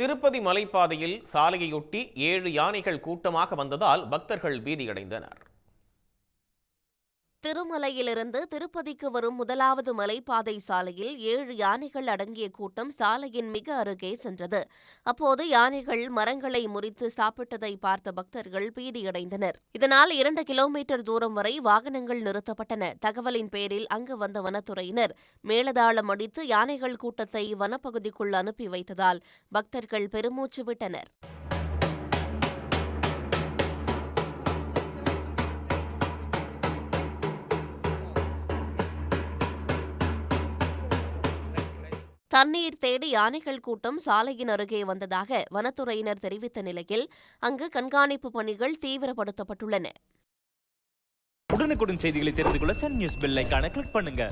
திருப்பதி மலைப்பாதையில் சாலையொட்டி ஏழு யானைகள் கூட்டமாக வந்ததால் பக்தர்கள் பீதியடைந்தனர். திருமலையிலிருந்து திருப்பதிக்கு வரும் முதலாவது மலைப்பாதை சாலையில் ஏழு யானைகள் அடங்கிய கூட்டம் சாலையின் மிக அருகே சென்றது. அப்போது யானைகள் மரங்களை முறித்து சாப்பிட்டதை பார்த்த பக்தர்கள் பீதியடைந்தனர். இதனால் இரண்டு கிலோமீட்டர் தூரம் வரை வாகனங்கள் நிறுத்தப்பட்டன. தகவலின் பேரில் அங்கு வந்த வனத்துறையினர் மேலதாளம் அடித்து யானைகள் கூட்டத்தை வனப்பகுதிக்குள் அனுப்பி வைத்ததால் பக்தர்கள் பெருமூச்சு விட்டனர். தண்ணீர் தேடி யானைகள் கூட்டம் சாலையின் அருகே வந்ததாக வனத்துறையினர் தெரிவித்த நிலையில் அங்கு கண்காணிப்பு பணிகள் தீவிரப்படுத்தப்பட்டுள்ளன. உடனுக்குடன் செய்திகளை தெரிந்து கொள்ள சன் நியூஸ் பெல் கிளிக் பண்ணுங்க.